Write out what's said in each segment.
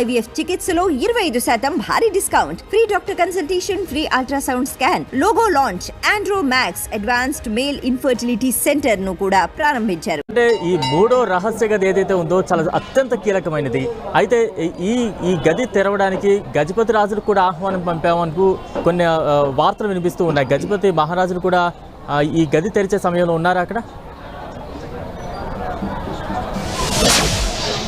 IVF చికిత్సలో ఇరవై ఐదు శాతం భారీ discount. Free doctor consultation free ultrasound scan logo launch Andro Max advanced male infertility సెంటర్ను కూడా ప్రారంభించారు. అంటే ఈ మూడో రహస్య గది ఏదైతే ఉందో చాలా అత్యంత కీలకమైనది. అయితే ఈ ఈ గది తెరవడానికి గజపతి రాజుకు కూడా ఆహ్వానం పంపామనుకు కొన్ని వార్తలు వినిపిస్తూ ఉన్నాయి. గజపతి మహారాజులు కూడా ఈ గది తెరిచే సమయంలో ఉన్నారా అక్కడ?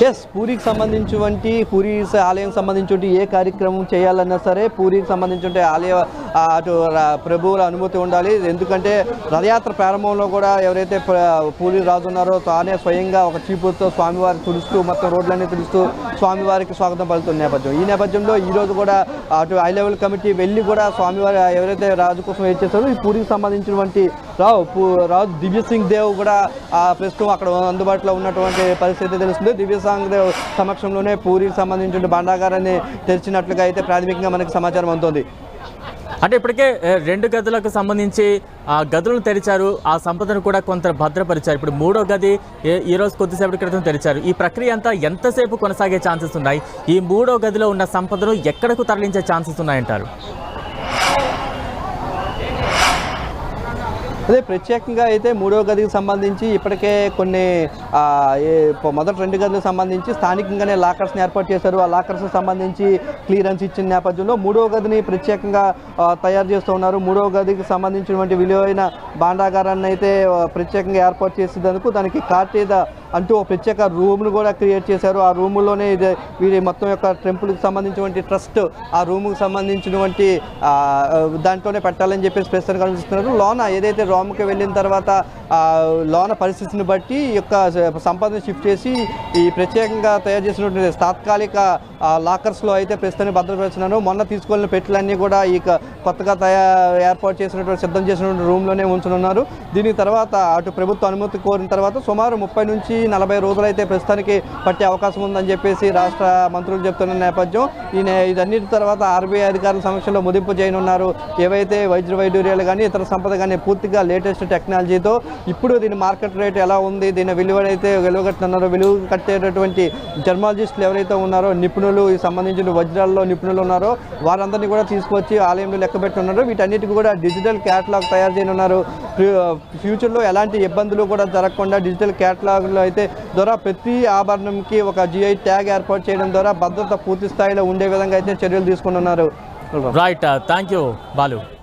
ఎస్ పూరికి సంబంధించినటువంటి పూరి ఆలయం సంబంధించి ఏ కార్యక్రమం చేయాలన్నా సరే పూరికి సంబంధించి ఆలయ అటు రా- ప్రభువుల అనుమతి ఉండాలి. ఎందుకంటే రథయాత్ర ప్రారంభంలో కూడా ఎవరైతే ప్ర- పూరి రాజు ఉన్నారో తానే స్వయంగా ఒక చీపుతో స్వామివారి తుడుస్తూ మొత్తం రోడ్లన్నీ తులుస్తూ స్వామివారికి స్వాగతం పలుతున్న నేపథ్యం. ఈ నేపథ్యంలో ఈ రోజు కూడా అటు హై లెవెల్ కమిటీ వెళ్ళి కూడా స్వామివారి ఎవరైతే రాజు కోసం వెయిట్ చేస్తారో ఈ పూరికి సంబంధించినటువంటి రావు పూ- రాజు దివ్య సింగ్ దేవ్ కూడా ప్రస్తుతం అక్కడ అందుబాటులో ఉన్నటువంటి పరిస్థితి తెలుస్తుంది. దివ్య సింగ్ దేవ్ సమక్షంలోనే పూరికి సంబంధించిన భాండాగారాన్ని తెరిచినట్లుగా అయితే ప్రాథమికంగా మనకి సమాచారం అందుతుంది. అంటే ఇప్పటికే రెండు గదులకు సంబంధించి ఆ గదులను తెరిచారు. ఆ సంపదను కూడా కొంత భద్రపరిచారు. ఇప్పుడు మూడో గది ఏ- ఈ రోజు కొద్దిసేపటి క్రితం తెరిచారు. ఈ ప్రక్రియ అంతా ఎంతసేపు కొనసాగే ఛాన్సెస్ ఉన్నాయి? ఈ మూడో గదిలో ఉన్న సంపదను ఎక్కడకు తరలించే ఛాన్సెస్ ఉన్నాయంటారు? అదే ప్రత్యేకంగా అయితే మూడో గదికి సంబంధించి ఇప్పటికే కొన్ని మొదటి రెండు గదులకు సంబంధించి స్థానికంగానే లాకర్స్ని ఏర్పాటు చేశారు. ఆ లాకర్స్ సంబంధించి క్లియరెన్స్ ఇచ్చిన నేపథ్యంలో మూడో గదిని ప్రత్యేకంగా తయారు చేస్తూ ఉన్నారు. మూడో గదికి సంబంధించినటువంటి విలువైన భాండాగారాన్ని అయితే ప్రత్యేకంగా ఏర్పాటు చేసేందుకు దానికి కార్టేద అంటూ ఒక ప్రత్యేక రూమ్ను కూడా క్రియేట్ చేశారు. ఆ రూములోనే ఇది వీరి మొత్తం యొక్క టెంపుల్కి సంబంధించినటువంటి ట్రస్ట్ ఆ రూముకి సంబంధించినటువంటి దాంట్లోనే పెట్టాలని చెప్పేసి ప్రస్తుతం కనిపిస్తున్నారు లోన ఏదైతే రోమ్కి వెళ్ళిన తర్వాత లోన పరిస్థితిని బట్టి ఈ యొక్క సంపాదన షిఫ్ట్ చేసి ఈ ప్రత్యేకంగా తయారు చేసినటువంటి తాత్కాలిక లాకర్స్లో అయితే ప్రస్తుతాన్ని భద్రపరుచున్నారు మొన్న తీసుకెళ్ళిన పెట్టులన్నీ కూడా ఈ కొత్తగా తయారు ఏర్పాటు చేసినటువంటి సిద్ధం చేసినటువంటి రూమ్లోనే ఉంచనున్నారు. దీని తర్వాత అటు ప్రభుత్వ అనుమతి కోరిన తర్వాత సుమారు ముప్పై నుంచి నలభై రోజులు అయితే ప్రస్తుతానికి పట్టే అవకాశం ఉందని చెప్పేసి రాష్ట్ర మంత్రులు చెప్తున్న నేపథ్యం. ఈ ఇదన్నిటి తర్వాత ఆర్బీఐ అధికారుల సమక్షంలో ముదింపు చేయనున్నారు. ఏవైతే వైద్య వైడూర్యాలు కానీ ఇతర సంపద కానీ పూర్తిగా లేటెస్ట్ టెక్నాలజీతో ఇప్పుడు దీని మార్కెట్ రేట్ ఎలా ఉంది? దీని విలువ వెలువగట్టున్నారో విలువ కట్టేటటువంటి జర్మాలజిస్టులు ఎవరైతే ఉన్నారో నిపుణులు ఈ సంబంధించిన వజ్రాల్లో నిపుణులు ఉన్నారో వారందరినీ కూడా తీసుకొచ్చి ఆలయంలో లెక్క పెట్టున్నారు. వీటన్నిటికీ కూడా డిజిటల్ క్యాటలాగ్ తయారు చేయనున్నారు. ఫ్యూ- ఫ్యూచర్లో ఎలాంటి ఇబ్బందులు కూడా జరగకుండా డిజిటల్ క్యాటలాగ్లో అయితే ద్వారా ప్రతి ఆభరణంకి ఒక జిఐ ట్యాగ్ ఏర్పాటు చేయడం ద్వారా భద్రత పూర్తి స్థాయిలో ఉండే విధంగా అయితే చర్యలు తీసుకున్నారు రైట్ థ్యాంక్ యూ బాలు